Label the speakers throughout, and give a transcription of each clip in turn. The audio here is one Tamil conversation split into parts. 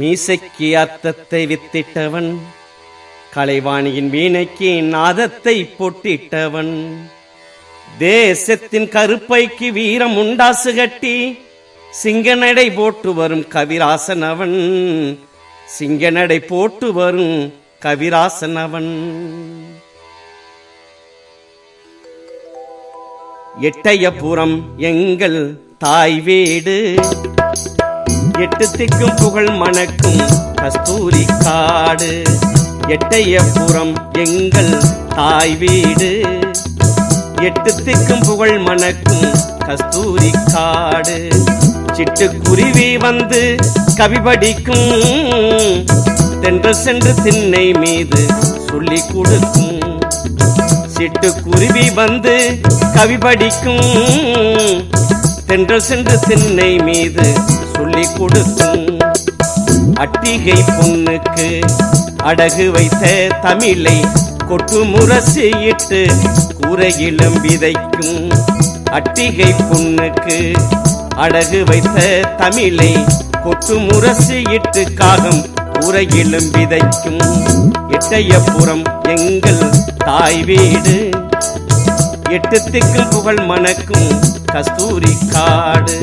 Speaker 1: மீசைக்கு அர்த்தத்தை வித்திட்டவன். கலைவாணியின் வீணைக்கு நாதத்தை பொட்டிட்டவன். தேசத்தின் கருப்பைக்கு வீரம் உண்டாசு கட்டி சிங்கநடை போட்டு வரும் கவிராசன் அவன் சிங்கநடை போட்டு வரும் கவிராசன் அவன் எட்டயபுரம் எங்கள் தாய் வீடு. எட்டு திக்கும் புகழ் மணக்கும் கஸ்தூரி காடு எட்டையபுரம் எங்கள் தாய் வீடு. எட்டு திக்கும் புகழ் மணக்கும் கஸ்தூரி காடு சிட்டுக்குருவி வந்து கவி படிக்கும் தென்று சென்று திண்ணை மீது சொல்லி கொடுக்கும். சிட்டுக்குருவி வந்து கவி படிக்கும் தென்றல் சென்று திண்ணை மீது சொல்லிக் கொடுக்கும் அட்டிகை பொண்ணுக்கு அடகு வைத்த தமிழை கொட்டு முரசியிட்டு கூரையிலும் விதைக்கும் அட்டிகை பொண்ணுக்கு அடகு வைத்த தமிழை கொட்டு முரசியிட்டு காகம் கூரையிலும் விதைக்கும் எட்டயபுரம் எங்கள் தாய் வீடு. எட்டு திக்கும் புகழ் மணக்கும் கஸ்தூரி காடு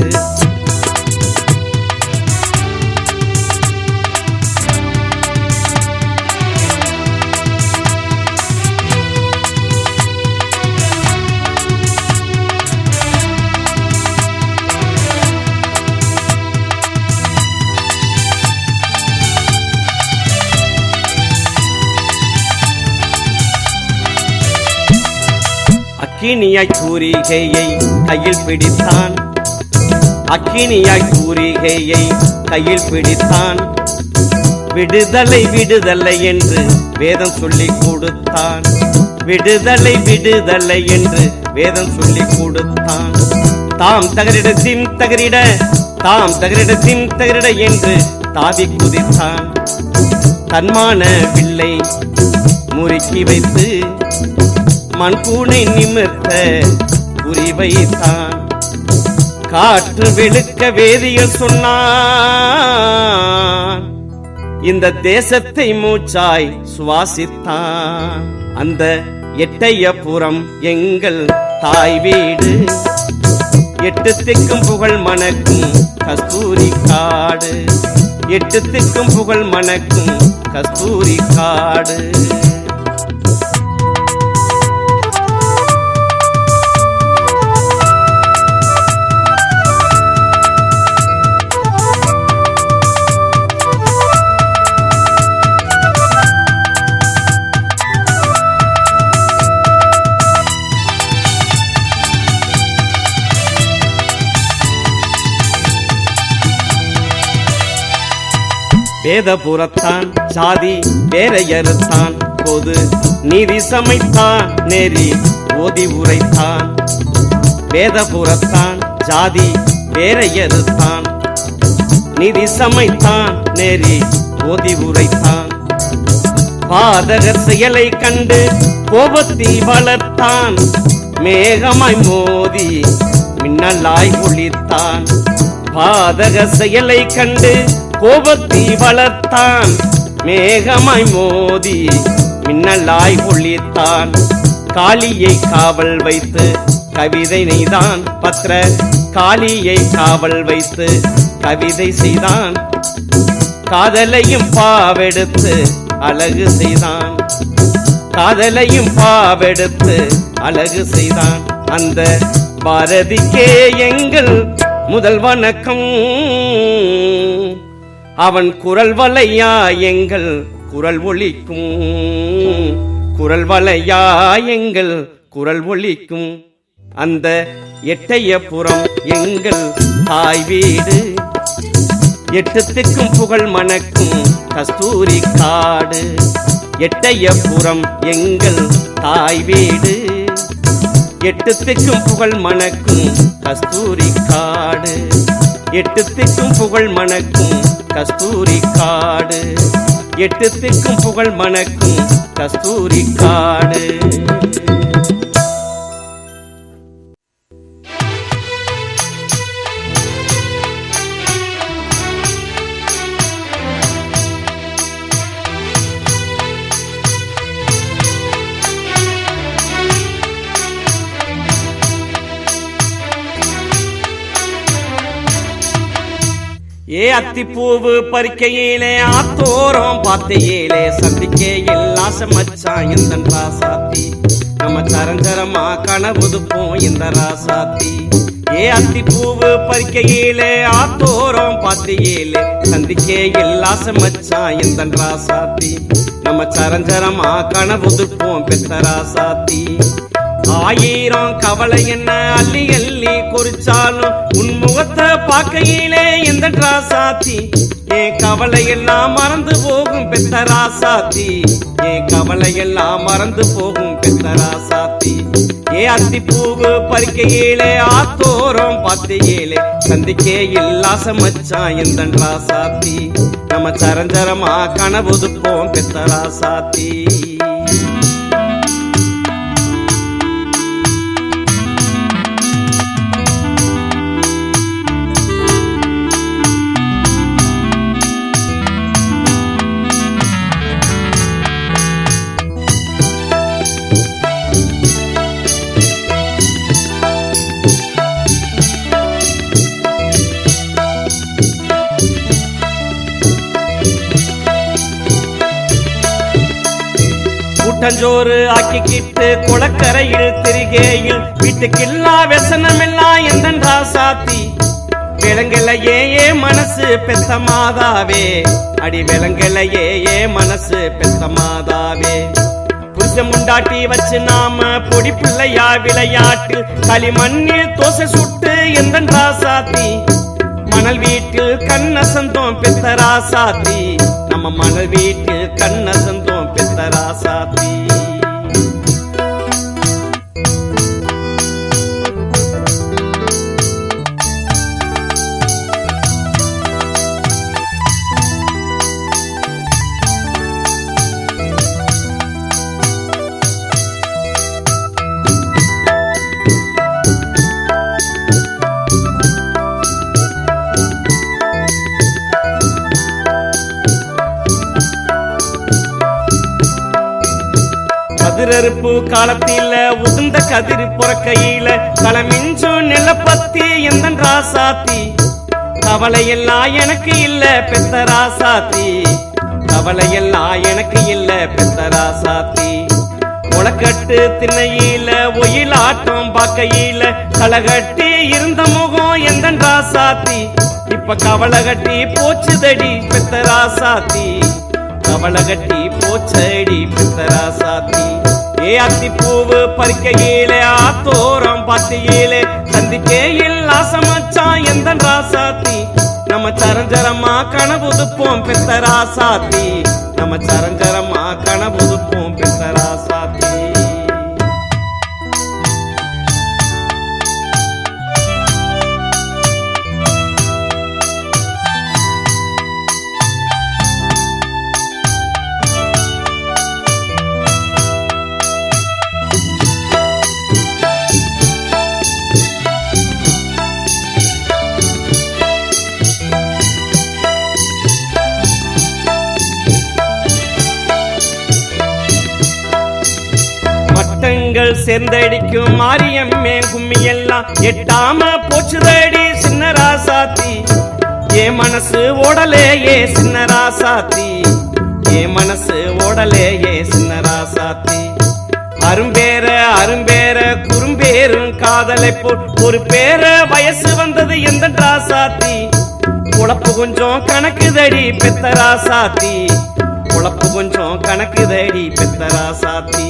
Speaker 1: அக்கினியாய் கூறிகையை கையில் பிடித்தான். அக்கினியாய் கூறிகையை கையில் பிடித்தான். விடுதலை விடுதலை என்று வேதம் சொல்லிக் கொடுத்தான். விடுதலை விடுதலை என்று வேதம் சொல்லி கொடுத்தான். தாம் தகரிட சிம் தகரிட தாம் தகரிட சிம் தகரிட என்று தாவி குதித்தான். தன்மான வில்லை முறுக்கி வைத்து மண்பூனை நிமிர்த்த குறிவைத்தான் காற்று வெளுக்க வேதியில் சொன்னான். இந்த தேசத்தை மூச்சாய் சுவாசித்தான். அந்த எட்டையபுரம் எங்கள் தாய் வீடு. எட்டு திக்கும் புகழ் மணக்கும் கஸ்தூரி காடு. எட்டு திக்கும் புகழ் மணக்கும் கஸ்தூரி காடு. வேதபுரத்தான் சாதி வேறையறுத்தான். பொது நீதி சமைத்தான் நெறி ஓதி உரைத்தான். வேதபுரத்தான் ஜாதி வேறையறுத்தான். நிதி சமைத்தான் நெறி ஓதி உரைத்தான். பாதகர் செயலை கண்டு கோபத்தி வளர்த்தான். மேகமாய் மோதி மின்னலாய் ஒளித்தான். பாதக செயலை கண்டு கோபத்தி வளர்த்தான் மேகமாய் மோதி மின்னலாய் ஒளித்தான் காளியை காவல் வைத்து கவிதை நெய்தான் பத்ர காளியை காவல் வைத்து கவிதை செய்தான். காதலையும் பாவெடுத்து அழகு செய்தான். காதலையும் பாவெடுத்து அழகு செய்தான். அந்த பாரதிக்கே எங்கள் முதல் வணக்கம். அவன் குரல் வலையா எங்கள் குரல் ஒலிக்கும். குரல் வலையா எங்கள் குரல் ஒலிக்கும். அந்த எட்டையபுரம் எங்கள் தாய் வீடு. எட்டு புகழ் மணக்கும் கஸ்தூரி காடு. எட்டையபுரம் எங்கள் தாய் வீடு. எட்டு புகழ் மணக்கும் கஸ்தூரி காடு. எட்டு புகழ் மணக்கும் கஸ்தூரி காடு. எட்டு திக்கும் புகழ் மணக்கும் கஸ்தூரி காடு. ஏ அத்திப்பூவு பறிக்கையிலே ஆத்தோரம் பார்த்தையிலே சந்திக்கையில் ஆசை மச்சான் இந்த ராசாத்தி நம்ம சரஞ்சரமா கனவுதுப்போம் இந்த ராசாத்தி. ஏ அத்திப்பூவு பறிக்கையிலே ஆத்தோரம் பார்த்தையிலே சந்திக்கையில் ஆசை மச்சான் இந்த ராசாத்தி. நம்ம சரஞ்சரமா கனவுதுப்போம் பெத்த ராசாத்தி. ஆயிரம் கவலை என்ன அள்ளி அள்ளி குறிச்சாலும் உன் முகத்தை பார்க்கையிலே எந்த ராசாத்தி என் கவலை எல்லாம் மறந்து போகும் பெத்த ராசாத்தி என் கவலை எல்லாம் மறந்து போகும் பெத்த ராசாத்தி ஏ அத்தி பூவு பறிக்கையிலே ஆத்தோரம் பார்த்தையிலே சந்திக்கே இல்லாச மச்சான் எந்த ராசாத்தி நம்ம சரஞ்சரமா கனவுதுப்போம் பெத்த ராசாத்தி கூட்டஞ்சோறு ஆக்கிக்கிட்டு குளக்கரையில் திரிகேயில். வீட்டுக்கில்லா வெசனமெல்லாம் எந்த ராசாத்தி? விலங்கலையே ஏ மனசு பெத்த மாதாவே? அடி விலங்கலையே ஏ மனசு பெத்த மாதாவே? முண்டாட்டி வச்சு நாம பொடி பிள்ளையா விளையாட்டு. களிமண்ணில் தோசை சுட்டு எந்தன் ராசாத்தி? மணல் வீட்டில் கண்ணசந்தோம் பெத்த ராசாத்தி. நம்ம மணல் வீட்டில் கண்ணசந்தோம் பெத்த ராசாத்தி. கருப்பு காலத்தில உதிர்ந்த கதிர் புறக்கையில களமிஞ்சும் நிலப்பத்தி எந்த ராசாத்தி? கவலை எல்லாம் எனக்கு இல்ல பெத்த ராசாத்தி. கவலை எல்லாம் எனக்கு இல்ல பெத்த ராசாத்தி. முளக்கட்டு திண்ணையில ஒயிலாட்டம் பாக்கையில களகட்டி இருந்த முகம் எந்த ராசாத்தி? இப்ப கவலை கட்டி போச்சுதடி பெத்த ராசாத்தி. கவலை கட்டி போச்சடி பெத்த ராசாத்தி. ஏ அத்திப்பூவு பூவு பறிக்கையிலே ஆத்தோரம் பாத்தியிலே. சந்திக்கையில் ஆசமச்சான் எந்த ராசாத்தி? நம்ம சரஞ்சரமா கனவுதுப்போம் பெத்த ராசாத்தி. நம்ம சரஞ்சரமா கனவு மட்டங்கள் சேர்ந்தடிக்கும் மாரியம்மே கும்மி எல்லாம் எட்டாம போச்சுதடி சின்ன ராசாத்தி ஏ மனசு ஓடலேயே ஏ சின்ன ராசாத்தி ஏ மனசு ஓடலே ஏ சின்ன ராசாத்தி அரும்பேர அரும்பேர குறும்பேரும் காதலை போல் ஒரு பேர வயசு வந்தது எந்த ராசாத்தி குழப்பு கொஞ்சம் கணக்குதடி பெத்த ராசாத்தி குழப்பு கொஞ்சம் கணக்குதடி பெத்த ராசாத்தி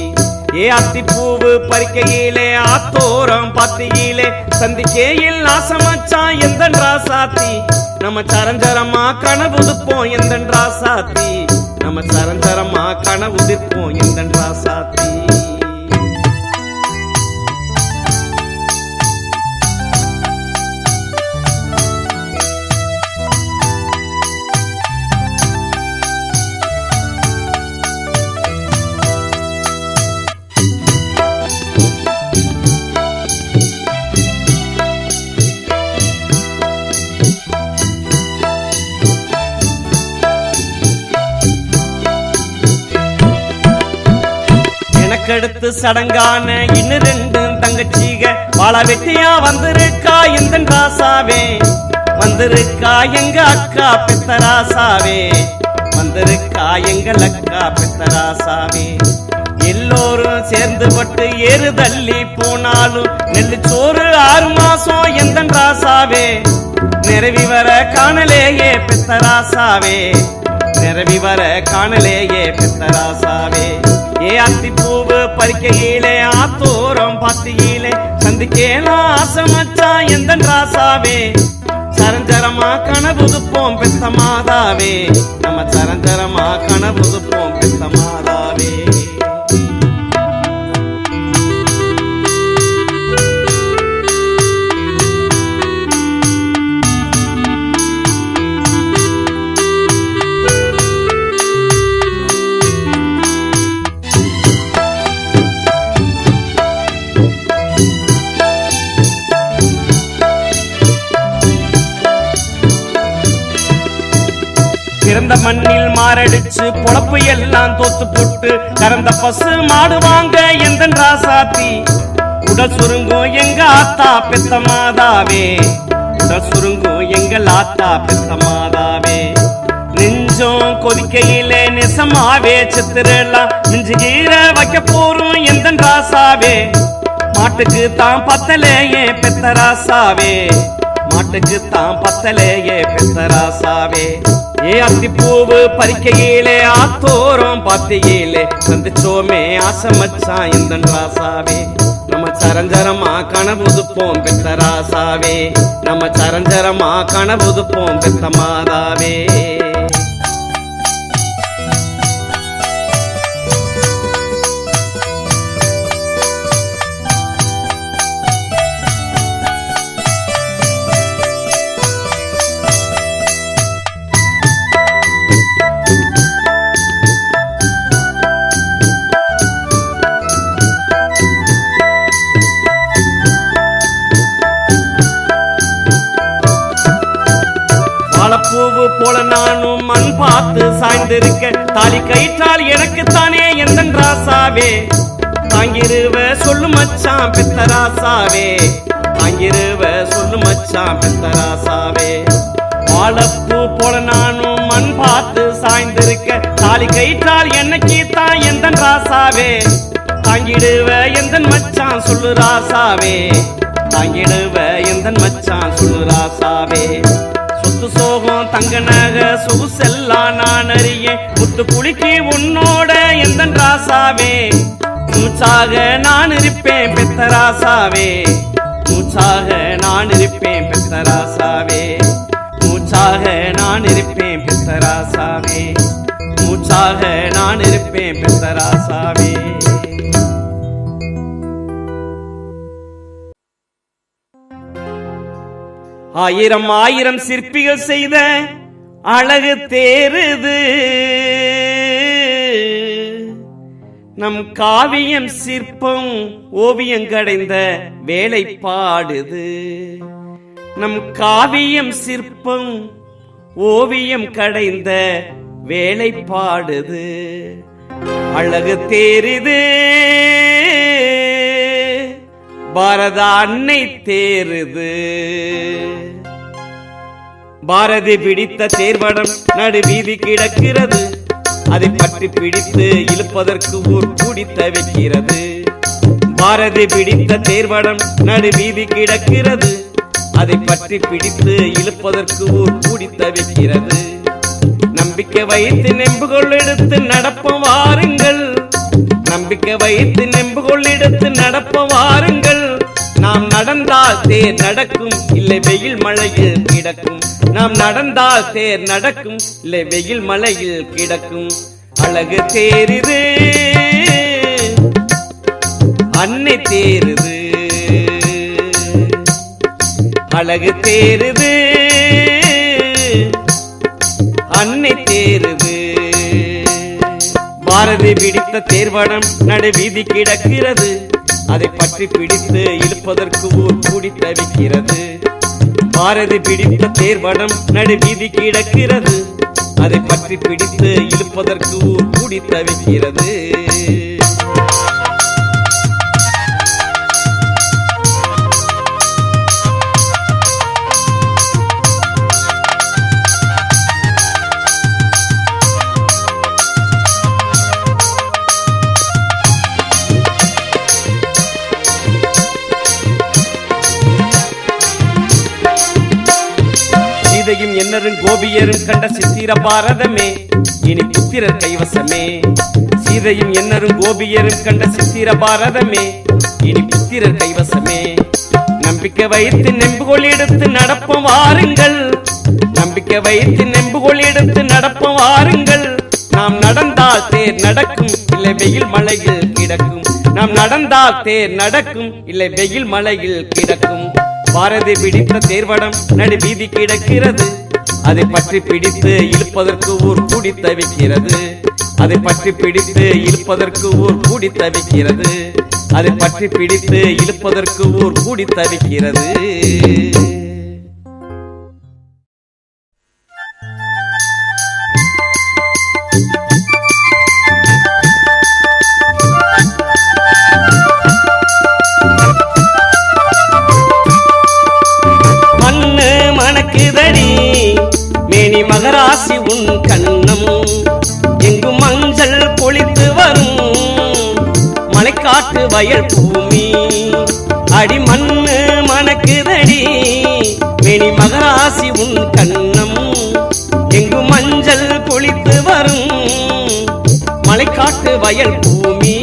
Speaker 1: ஏ அத்தி பூவு பறிக்கையிலே ஆத்தோரம் பாத்தியிலே சந்திக்கையில் ஆசமச்சான் எந்த ராசாத்தி? நம்ம சரஞ்சரமா கனவுதுப்போம் எந்த ராசாத்தி? நம்ம சரஞ்சரமா கனவுதிப்போம் எந்த ராசாத்தி? அடுத்து சடங்கான இன்னும் ரெண்டு தங்கச்சிக. பல வெட்டியா வந்திருக்கா இந்த ராசாவே. வந்திருக்கா எங்க அக்கா பெத்தராசாவே வந்திருக்கா எங்கள் அக்கா பெத்தராசாவே எல்லோரும் சேர்ந்து பட்டு ஏறு தள்ளி போனாலும் நெல்லு சோறு ஆறு மாசம் எந்த ராசாவே. நிறவி வர காணலேயே பெத்தராசாவே நிறவி வர காணலேயே பெத்தராசாவே ஏ அத்தி பூவு பறிக்கையிலே ஆத்தோரம் பாத்தியிலே. சந்திக்கேலாம் ஆசமச்சா எந்த ராசாவே? சரஞ்சரமா கனவுதுப்போம் பெத்த மாதாவே. நம்ம சரஞ்சரமா கனவுதுப்போம் பெத்த மாதாவே. மண்ணில் பொழப்பு எல்லாம் தோத்து போட்டு கறந்த பசு மாடு வாங்க எந்த ராசாத்தி? உடல் சுருங்கும் எங்க ஆத்தா பெத்த மாதாவே? உடல் சுருங்கும் எங்க ஆத்தா பெத்த மாதாவே? நெஞ்சம் கொதிக்கையிலே நெசமாவே சித்திரலாம் நெஞ்சு கீர வைக்க போறோம் எந்த ராசாவே? மாட்டுக்கு தான் பத்தலையே பெத்த ராசாவே? மாட்டுக்கு தான் பத்தலையே பெத்த ராசாவே? ஏ அத்திப்பூவு பறிக்கையிலே ஆத்தோரம் பாத்தியிலே. சந்திச்சோமே ஆசை மச்சான் இந்த ராசாவே. நம்ம சரஞ்சரமா கனவுதுப்போம் பெத்த ராசாவே. நம்ம சரஞ்சரமா கனவுதுப்போம் பெத்த மாதாவே. போல நானும் மண் பார்த்து சாய்ந்திருக்க தாலி கயிற்றால் எனக்கு தானே எந்த ராசாவே? தாங்கிருவ சொல்லு மச்சான் பெத்த ராசாவே. தாங்கிருவ சொல்லு மச்சான் பெத்த ராசாவே. வாழப்பூ போல நானும் மண் பார்த்து சாய்ந்திருக்க தாலி கயிற்றால் என்னைக்கு தான் எந்த ராசாவே? தாங்கிடுவ எந்த மச்சான் சொல்லு ராசாவே. தாங்கிடுவ எந்த மச்சான் சொல்லு ராசாவே. முத்து சோகம் தங்க நக சொகுசெல்லாம் நான் அறிய முத்து குளிக்கி உன்னோட எந்த ராசாவே? மூச்சாக நான் இருப்பேன் பெத்த ராசாவே. மூச்சாக நான் இருப்பேன் பெத்த ராசாவே. மூச்சாக நான் இருப்பேன் பெத்த ராசாவே. மூச்சாக நான் இருப்பேன் பெத்த ராசாவே. ஆயிரம் ஆயிரம் சிற்பிகள் செய்த அழகு தேருது. நம் காவியம் சிற்பம் ஓவியம் கடைந்த வேலை பாடுது நம் காவியம் சிற்பம் ஓவியம் கடைந்த வேலை பாடுது அழகு தேருது. பாரத அன்னை தேருது. பாரதி பிடித்த தேர்வடம் நடு வீதி கிடக்கிறது. அதை பற்றி பிடித்து இழுப்பதற்கு ஊர் கூடி தவிக்கிறது. பாரதி பிடித்த தேர்வடம் நடு வீதி கிடக்கிறது. அதை பற்றி பிடித்து இழுப்பதற்கு ஊர் கூடி தவிக்கிறது. நம்பிக்கை வைத்து நெம்புகொள் எடுத்து நடப்ப வாருங்கள். நம்பிக்கை வைத்து நெம்புகொள் எடுத்து நடப்ப வாருங்கள். நடந்தால் தேர் நடக்கும் இல்லை வெயில் மழையில் கிடக்கும். நாம் நடந்தால் தேர் நடக்கும் இல்லை வெயில் மழையில் கிடக்கும். அழகு தேருது அன்னை தேருது அழகு தேருது அன்னை தேருது பாரதி பிடித்த தேர்வடம் நடு வீதி கிடக்கிறது. அதை பற்றி பிடித்து இழுப்பதற்கு ஊர் கூடி தவிக்கிறது. பாரதி பிடித்த தேர்வடம் நடுவீதி கிடக்கிறது. அதை பற்றி பிடித்து இழுப்பதற்கு ஊர் கூடி தவிக்கிறது. என்னரும் கோபியரும் கண்ட சித்திர பாரதமே. இனி புத்திரர் கைவசமே. சீதையும் என்னரும் கோபியரும் கண்ட சித்திர பாரதமே. இனி புத்திரர் கைவசமே. நம்பிக்கை வைத்து நெம்புகோல் எடுத்து நடப்போம் வாருங்கள். நம்பிக்கை வைத்து நெம்புகோல் எடுத்து நடப்போம் வாருங்கள். நாம் நடந்தால் தேர் நடக்கும் இல்லை வெயில் மலையில் கிடக்கும். நாம் நடந்தால் தேர் நடக்கும் இல்லை வெயில் மலையில் கிடக்கும். பாரதி பிடித்த தேர்வடம் நடு வீதி கிடக்கிறது. அதை பற்றி பிடித்து இழுப்பதற்கு ஊர் கூடி தவிக்கிறது. அதை பற்றி பிடித்து இழுப்பதற்கு ஊர் கூடி தவிக்கிறது. அதை பற்றி பிடித்து இழுப்பதற்கு ஊர் கூடி தவிக்கிறது. மேனி மகராசி உன் கண்ணம். எங்கும் மஞ்சள் பொழித்து வரும். மலைக்காட்டு வயல் பூமி. அடி மண்ணு மணக்குதடி. மேனி மகராசி உன் கண்ணம். எங்கும் மஞ்சள் பொழித்து வரும். மலைக்காட்டு வயல் பூமி.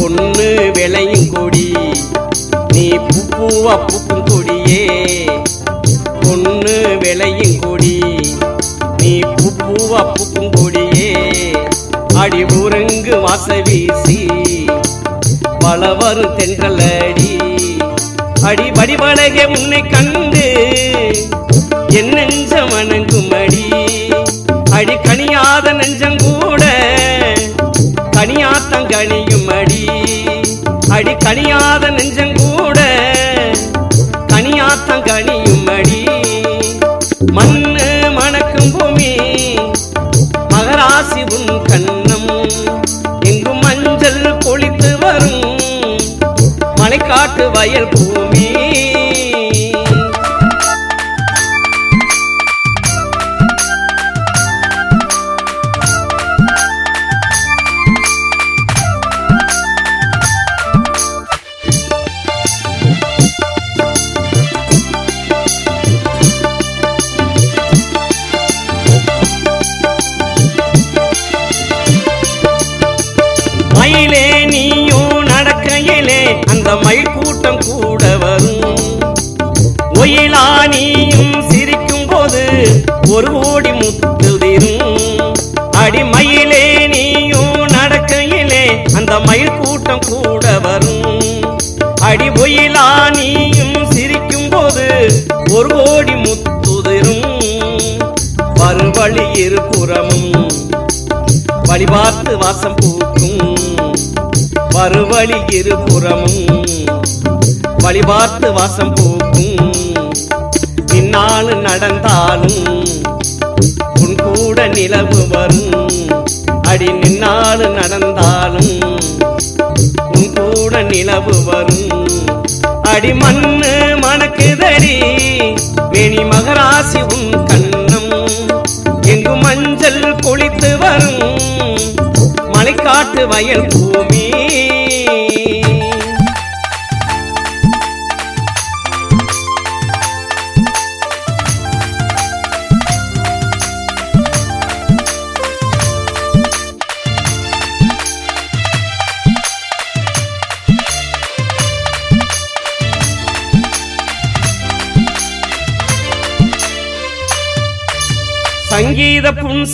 Speaker 1: பொண்ணு விளையும் கொடி. நீ பூ பூவா பூக்கும் ஊரங்கு வீசி பலவரு தென்றலடி. அடி வடிவழகே உன்னை கண்டு என் நெஞ்சம் அணங்கும் அடி அடி கனியாத நெஞ்சம் கூட கனியாத்தங்கனியும் அடி அடி கனியாத நெஞ்சம் கூட வயல் பூமி ஒரு ஓடி முத்துதிரும். அடிமயிலே நீயும் நடக்கையிலே அந்த மயில் கூட்டம் கூட வரும். அடி ஒயிலா நீயும் சிரிக்கும் போது ஒரு ஓடி முத்துதிரும். வருவழி இருபுறமும் வழி பார்த்து வாசம் பூக்கும். வருவழி இருபுறமும் வழி பார்த்து வாசம் பூக்கும். இந்நாள் நடந்தாலும் நிலவு வரும். அடி நின்னாலும் நடந்தாலும் உன் கூட நிலவு வரும். அடி மண்ணு மணக்குதடி மேனி மகராசி உன் கண்ணம். எங்கு மஞ்சள் குளித்து வரும். மலைக்காட்டு வயல் பூமி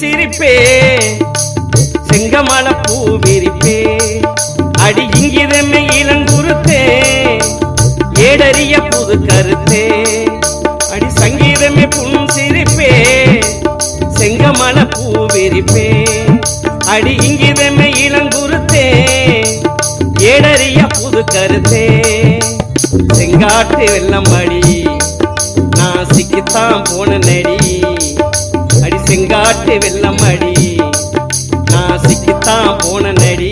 Speaker 1: சிரிப்பே. செங்கமல பூ விரிப்பே. அடி இங்கிதமே இளங்குருத்தே ஏடறிய புது கருத்தே. அடி சங்கீதமே புன்சிரிப்பே செங்கமல பூ விரிப்பே. அடி இங்கிதமே இளங்குருத்தே ஏடறிய புது கருத்தே. செங்காட்டு வெள்ளம் அடி. நான் சிக்கித்தான் போன செங்காட்டு வெள்ளம் அடி நான் போன நடி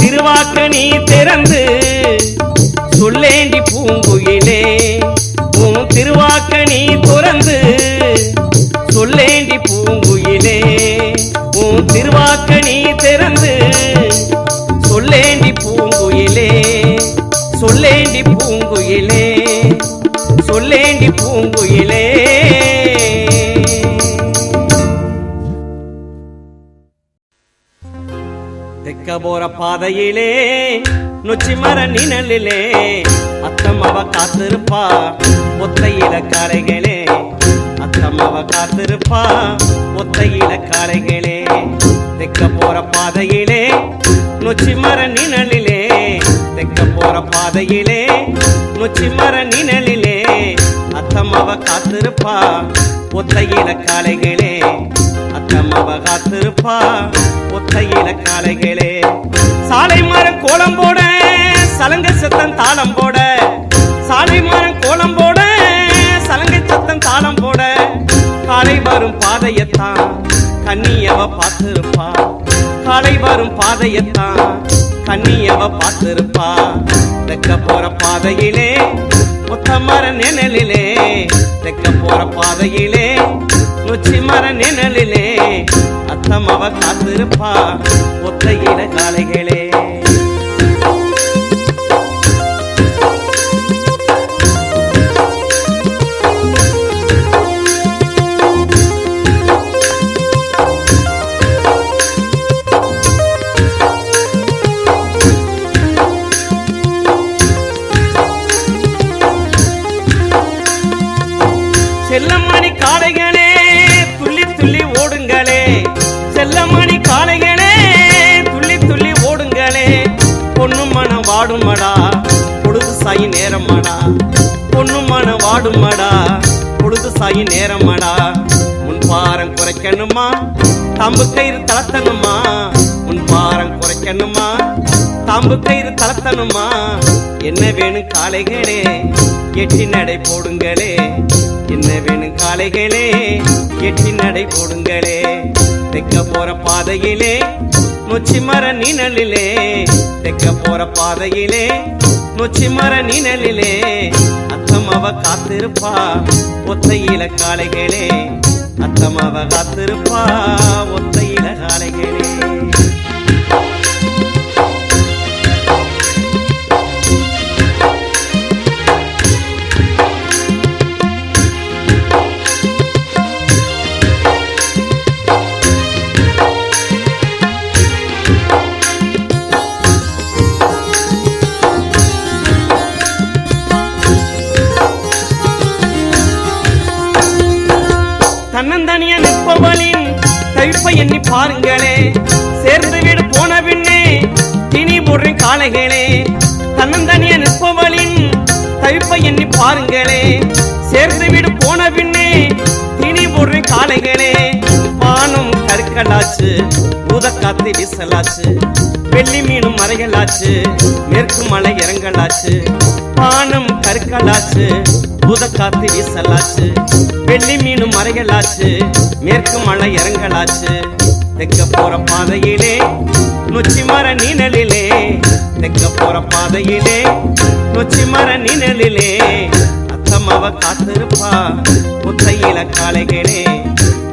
Speaker 1: திருவாக்க நீ திறந்து சொல்லேண்டி பூங்குயிலே உன் திருவாக்க நீ துறந்து சொல்லேண்டி பூங்குயிலே உன் திருவாக்க நீ திறந்து சொல்லேண்டி பூங்குயிலே சொல்லேண்டி பூங்குயிலே சொல்லேண்டி பூங்குயிலே தெக்க போற பாதையிலே நொச்சி மர நிழலிலே அத்தம்மாவ காத்திருப்பா ஒத்தையில காளைகளே அத்தம்மாவ காத்திருப்பா ஒத்தையில காளைகளே தெக்க போற பாதையிலே நொச்சி மர நிழலிலே. தெக்க போற பாதையிலே நொச்சி மர நிழலிலே அத்தம்மாவ காத்திருப்பா ஒத்தையில காளைகளே அத்தம்மாவ காத்திருப்பா. ஒத்தையில காலைகளே சாலை மரம் கோலம் போட சலங்க சத்தம் தாளம் போட. சாலை மரம் கோலம் போட சலங்க சத்தம் தாளம் போட. காலை வரும் பாதையத்தான் கண்ணியவ பார்த்திருப்பா. காலை வரும் பாதையத்தான் கண்ணியவ பார்த்திருப்பா. வெக்க போற பாதையிலே முத்த மர நிழலிலே தெக்க போற பாதையிலே நொச்சி மர நிழலிலே அத்தம் அவ காத்திருப்பா ஒத்தையில காளைகளே. வாடுமடா பொழுது சாயி நேரமாடா. பொண்ணு மனம் வாடுமடா பொழுது சாயி நேரமாடா. உன் பாரம் குறைக்கணுமா? தாம்பு கயிறு தளர்த்தணுமா? உன் பாரம் குறைக்கணுமா? தாம்பு கயிறு தளர்த்தணுமா? என்ன வேணும் காளைகளே? எட்டி நடை போடுங்களே. என்ன வேணும் காளைகளே? எட்டி நடை போடுங்களே. தைக்க போற பாதையிலே நொச்சி மர நிழலிலே தெக்க போற பாதையிலே நொச்சி மர நிழலிலே அத்தமாவ காத்திருப்பா ஒத்தையில காளைகளே. அத்தமாவ காத்திருப்பா ஒத்தையில காளைகளே. காளைகளே தன்னந்தனிய நிற்பவளின் தவிப்பை எண்ணி பாருங்களே. சேர்ந்து வீடு போன பின்னே திணி ஒரு காளைகளே. வானம் கற்களாச்சு ஊதக்காத்து வீசலாச்சு. வெள்ளி மீனும் மறைகளாச்சு மேற்கு மலை இறங்கலாச்சு. பானம் கற்களாச்சு பூதக்காத்து வீசலாச்சு. வெள்ளி மீனும் மறைகளாச்சு மேற்கு மலை இறங்கலாச்சு. தெக்க போற பாதையிலே நொச்சி மர நீனலிலே. தெக்க போற பாதையிலே நொச்சி மர நீனலிலே. அத்தம்மாவ காத்திருப்பா ஒத்தையில காளைகளே.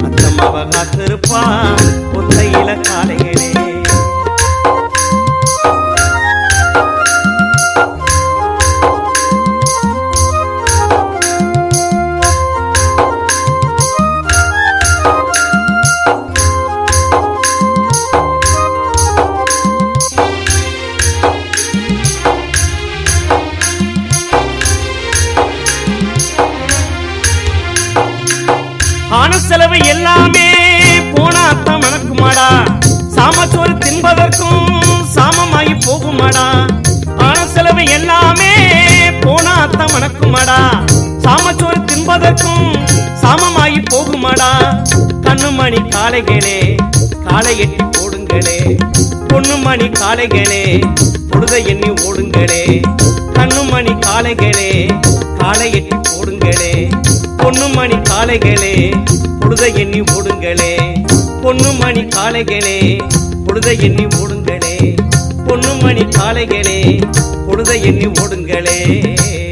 Speaker 1: அத்தம்மாவ காத்திருப்பா ஒத்தையில காளைகளே. செலவு எல்லாமே போனாத்தான் மணக்குமாடா சாமச்சோறு தின்பதற்கும் சாமமாயி போகுமாடா. ஆன செலவு எல்லாமே போனாத்தான் மணக்குமாடா சாமச்சோறு தின்பதற்கும் சாமமாயி போகுமாடா. கண்ணுமணி காளைகளே காளை எட்டி போடுங்களே. பொண்ணுமணி காளைகளே பொழுத எண்ணி ஓடுங்களே. கண்ணுமணி காளைகளே காளை எட்டி போடுங்களே. பொண்ணுமணி காளைகளே பொழுத எண்ணி ஓடுங்களே. பொண்ணு மணி காளைகளே பொழுத எண்ணி ஓடுங்களே. பொண்ணு மணி காளைகளே பொழுத எண்ணி ஓடுங்களே.